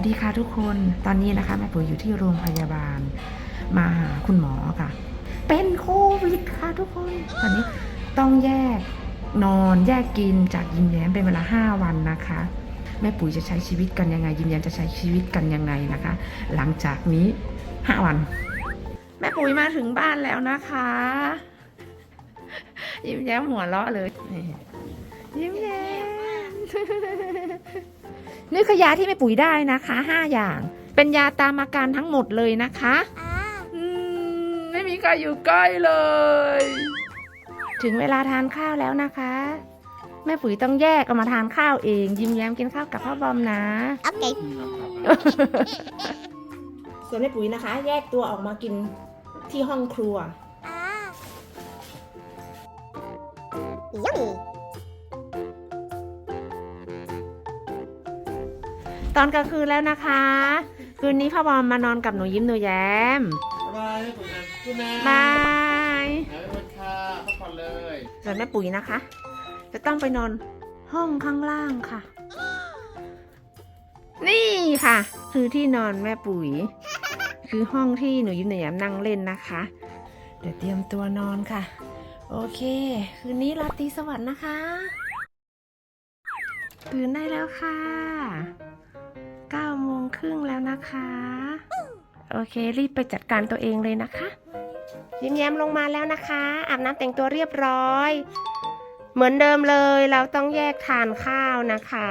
สดีค่ะทุกคนตอนนี้นะคะแม่ปุ๋ยอยู่ที่โรงพยาบาล มาหาคุณหมอค่ะ เป็นโควิดค่ะทุกคน ตอนนี้ต้องแยกนอนแยกกินจากยิ้มแย้มเป็นเวลา5วันนะคะ แม่ปุ๋ยจะใช้ชีวิตกันยังไง ยิ้มแย้มจะใช้ชีวิตกันยังไงนะคะ หลังจากนี้5วัน แม่ปุ๋ยมาถึงบ้านแล้วนะคะ ยิ้มแย้มหัวเราะเลยนี่ยิ้มแย้ม นี่คือยาที่แม่ปุ๋ยได้นะคะห้าอย่าง เป็นยาตามอาการทั้งหมดเลยนะคะอืมไม่มีใครอยู่ใกล้เลย ถึงเวลาทานข้าวแล้วนะคะ แม่ปุ๋ยต้องแยกเอามาทานข้าวเอง ยิ้มแย้มกินข้าวกับพ่อบอมนะ Okay. ส่วนแม่ปุ๋ยนะคะ แยกตัวออกมากินที่ห้องครัว Ah. Yummy. อนกลางคืนแล้วนะคะ คืนนี้พ่อบอมมานอนกับหนูยิ้มหนูแย้มบายผลงานคุณแม่บายหายไปวันค่ะพักผ่อนเลยส่วนแม่ปุ๋ยนะคะ จะต้องไปนอนห้องข้างล่างค่ะ นี่ค่ะ คือที่นอนแม่ปุ๋ย คือห้องที่หนูยิ้มหนูแย้มนั่งเล่นนะคะ เดี๋ยวเตรียมตัวนอนค่ะ โอเค คืนนี้ราตรีสวัสดิ์นะคะ ตื่นได้แล้วค่ะ9โมง ครึ่งแล้วนะคะ โอเครีบไปจัดการตัวเองเลยนะคะ ยิ้มแย้มลงมาแล้วนะคะ อาบน้ำแต่งตัวเรียบร้อย เหมือนเดิมเลยเราต้องแยกทานข้าวนะคะ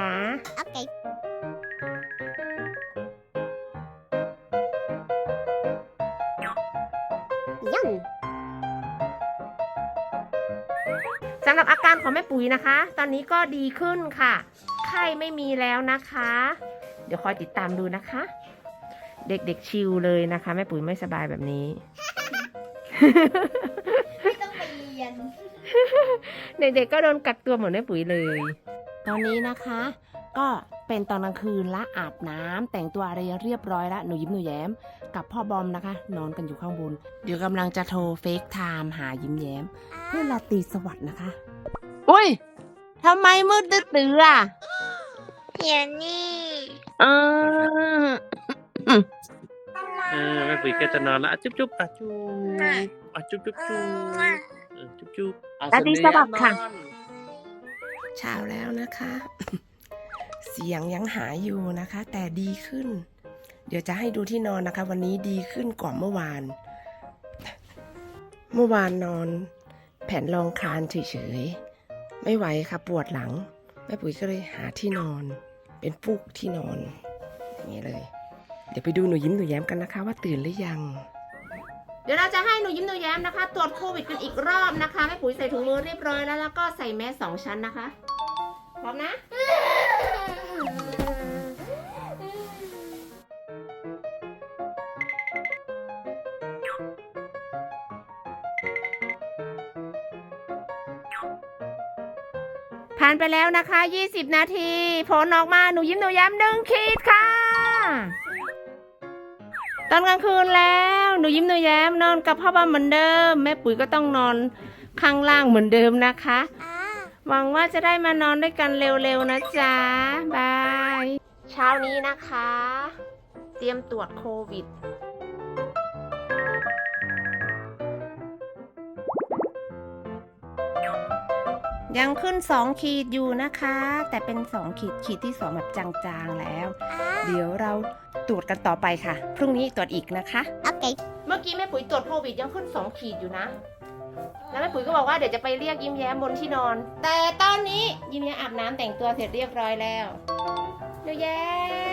Okay. Yum. สำหรับอาการของแม่ปุ๋ยนะคะ ตอนนี้ก็ดีขึ้นค่ะ ไข้ไม่มีแล้วนะคะเดี๋ยวคอยติดตามดูนะคะ เด็กๆชิลเลยนะคะแม่ปุ๋ยไม่สบายแบบนี้ ไม่ต้องไปเรียน เด็กๆก็โดนกักตัวเหมือนแม่ปุ๋ยเลย ตอนนี้นะคะ ก็เป็นตอนกลางคืนละอาบน้ำแต่งตัวอะไรเรียบร้อยละหนูยิ้มหนูแย้ม กับพ่อบอมนะคะ นอนกันอยู่ข้างบน เดี๋ยวกำลังจะโทรเฟกไทม์หายิ้มแย้ม เพื่อลาตรีสวัสดิ์นะคะ อุ้ยทำไมมืดตื้อๆอะเดี๋ยวนี่ เออเออแม่ปุ๋ยก็จะนอนละอะจุ๊บจุ๊บอะจุ๊บอะจุ๊บจุ๊บจุ๊บเออจุ๊บจุ๊บอะราตรีสวัสดิ์ค่ะนอนเช้าแล้วนะคะ เสียงยังหายอยู่นะคะ แต่ดีขึ้น เดี๋ยวจะให้ดูที่นอนนะคะ วันนี้ดีขึ้นกว่าเมื่อวาน เมื่อวานนอน แผ่นรองคลานเฉยๆไม่ไหวค่ะปวดหลังแม่ปุ๋ยก็เลยหาที่นอน เป็นฟูกที่นอนอย่างนี้เลย เดี๋ยวไปดูหนูยิ้มหนูแย้มกันนะคะ ว่าตื่นหรือยัง เดี๋ยวเราจะให้หนูยิ้มหนูแย้มนะคะ ตรวจโควิดกันอีกรอบนะคะแม่ปุ๋ยใส่ถุงมือเรียบร้อยแล้วแล้วก็ใส่แมสสองชั้นนะคะพร้อมนะ ผ่านไปแล้วนะคะ 20 นาทีผลออกมาหนูยิ้มหนูย้ำหนึ่งขีดค่ะ ตอนกลางคืนแล้วหนูยิ้มหนูแย้มนอนกับพ่อบ้านเหมือนเดิม แม่ปุ๋ยก็ต้องนอนข้างล่างเหมือนเดิมนะคะ หวังว่าจะได้มานอนด้วยกันเร็วๆนะจ๊ะบาย เช้านี้นะคะ เตรียมตรวจโควิด ยังขึ้น 2 ขีดอยู่นะคะ แต่เป็น 2 ขีดขีดที่ 2 แบบจางๆแล้ว Ah. เดี๋ยวเราตรวจกันต่อไปค่ะ พรุ่งนี้ตรวจอีกนะคะ Okay. เมื่อกี้แม่ปุ๋ยตรวจโควิดยังขึ้น 2 ขีดอยู่นะ แล้วแม่ปุ๋ยก็บอกว่าเดี๋ยวจะไปเรียกยิ้มแย้มบนที่นอน แต่ตอนนี้ยิ้มแย้มอาบน้ำแต่งตัวเสร็จเรียบร้อยแล้วเดี๋ยวแย้ม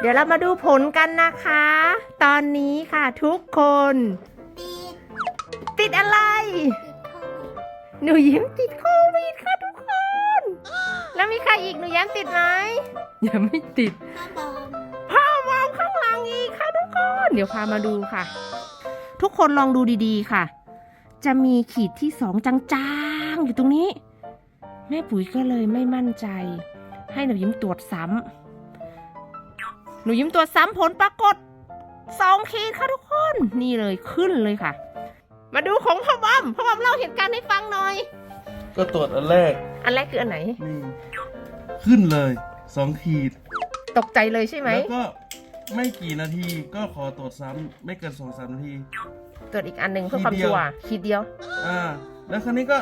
เดี๋ยวเรามาดูผลกันนะคะ ตอนนี้ค่ะทุกคน ติดติดอะไร ติดโควิดหนูยิ้มติดโควิดค่ะทุกคน แล้วมีใครอีกหนูแย้มติดไหมยังไม่ติดพ่อบอมพ่อมองข้างหลังอีกค่ะทุกคน เดี๋ยวพามาดูค่ะ ทุกคนลองดูดีๆค่ะ จะมีขีดที่สองจางๆอยู่ตรงนี้ แม่ปุ๋ยก็เลยไม่มั่นใจ ให้หนูยิ้มตรวจซ้ำห นูยิ้มตรวจซ้ำผลปรากฏสองขีดค่ะทุกคน นี่เลยขึ้นเลยค่ะ มาดูของพ่อบอมพ่อบอมเล่าเหตุการณ์ให้ฟังหน่อย ก็ตรวจอันแรกอันแรกคืออันไหน นี่ขึ้นเลยสองขีด ตกใจเลยใช่ไหมแล้วก็ไม่กี่นาทีก็ขอตรวจซ้ำไม่เกินสองสามนาที ตรวจอีกอันหนึ่งเพื่อขีดความเดียวชัวร์ขีดเดียว อ่า แล้วคราวนี้ก็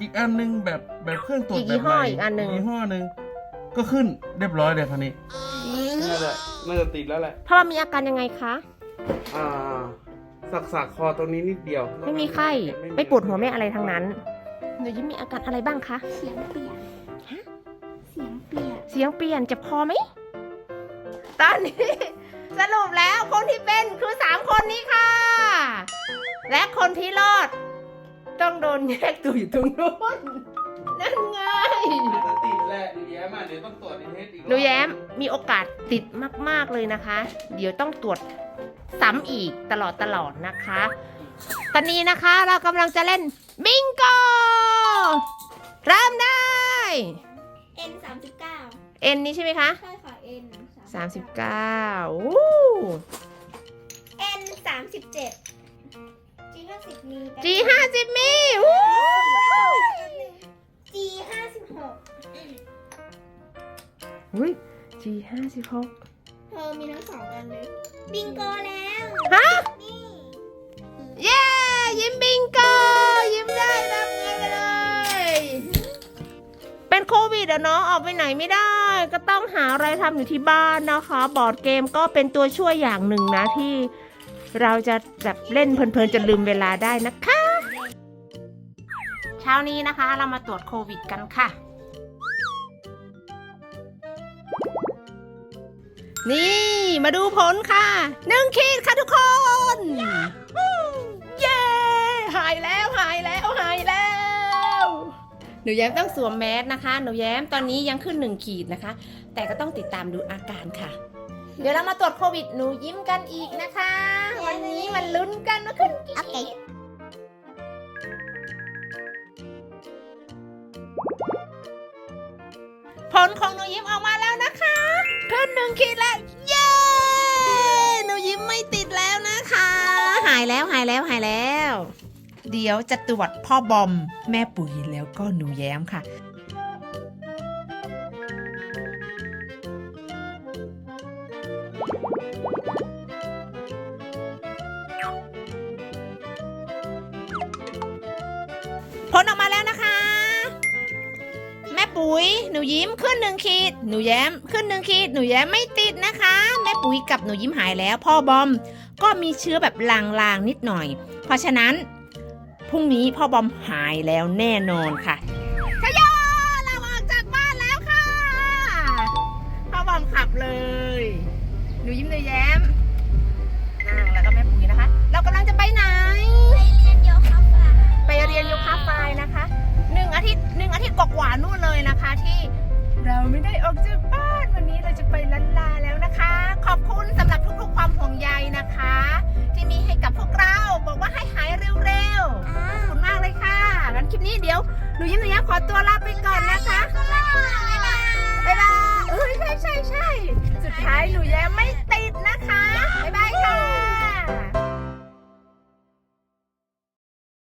อีกอันหนึงแบบแบบเครื่องตรวจอีกแบยี่บห้อใหม่อีกอันหนึ่ง ยี่ห้อหนึ่งก็ขึ้นเรียบร้อยเลยคราวนี้ น่าจะน่าจะติดแล้วแหละ พ่อบอมมีอาการยังไงคะ อ่า สักสักคอตรงนี้นิดเดียว ไม่มีไข้ ไม่ปวดหัวไม่อะไรทั้งนั้น หนูยิ้มมีอาการอะไรบ้างคะ เสียงเปียกเสียงเปียกเสียงเปลี่ยนเจ็บคอไหม ตอนนี้ สรุปแล้วคนที่เป็นคือสามคนนี้ค่ะ และคนที่รอด ต้องโดนแยกตัวอยู่ตรงนู้นนั่นไงจะติด แหละหนูแย้มอะเดี๋ยวต้องตรวจอีกทีอีกรอบหนูแย้มมีโอกาสติดมาก ๆ เลยนะคะ เดี๋ยวต้องตรวจซ้ำอีกตลอดตลอดนะคะ ตอนนี้นะคะเรากำลังจะเล่นบิงโกเริ่มได้เอ็นสามสิบเก้าเอ็นนี้ใช่ไหมคะ ใช่ค่ะเอ็น39อู้เอ็นสามสิบเจ็ดจีห้าสิบมีจีห้าสิบมีอู้ อุ้ยจีห้าสิบหกเธอมีทั้งสองอันเลยบิงโกแล้วฮะนี่เย้ยิ้มบิงโกยิ้มได้รับเงินไปเลย เป็นโควิดอะเนาะออกไปไหนไม่ได้ ก็ต้องหาอะไรทำอยู่ที่บ้านนะคะ บอร์ดเกมก็เป็นตัวช่วยอย่างหนึ่งนะที่เราจะแบบเล่นเพลินๆจนลืมเวลาได้นะคะ เช้านี้นะคะเรามาตรวจโควิดกันค่ะ นี่มาดูผลค่ะหนึ่งขีดค่ะทุกคน เย้ หายแล้วหายแล้วหายแล้ว หนูแย้มต้องสวมแมสนะคะ หนูแย้มตอนนี้ยังขึ้นหนึ่งขีดนะคะ แต่ก็ต้องติดตามดูอาการค่ะ เดี๋ยวเรามาตรวจโควิดหนูยิ้มกันอีกนะคะ วันนี้มันลุ้นกันว่าขึ้นกี่โอเคขีดผลของหนูยิ้มออกมาแล้วนะคะ แล้วหายแล้วหายแล้ว เดี๋ยวจะตรวจพ่อบอมแม่ปุ๋ยแล้วก็หนูแย้มค่ะ ปุ๋ย หนูยิ้มขึ้นหนึ่งขีด หนูแย้มขึ้นหนึ่งขีด หนูแย้มไม่ติดนะคะ แม่ปุ๋ยกับหนูยิ้มหายแล้ว พ่อบอมก็มีเชื้อแบบลางๆนิดหน่อย เพราะฉะนั้นพรุ่งนี้พ่อบอมหายแล้วแน่นอนค่ะ ย์หนึ่งอาทิตย์กว่าๆนู่นเลยนะคะที่เราไม่ได้ออกจากบ้านวันนี้เราจะไปลันลาแล้วนะคะ ขอบคุณสำหรับทุกๆ ความห่วงใยนะคะ ที่มีให้กับพวกเราบอกว่าให้หายเร็วๆขอบคุณมากเลยค่ะงั้นคลิปนี้เดี๋ยวหนูยิ้มหนูยิ้มขอตัวลาไปก่อนนะคะบ๊ายบายบ๊ายบายเอ้ยใช่ใช่ใช่สุดท้ายหนูแย้ม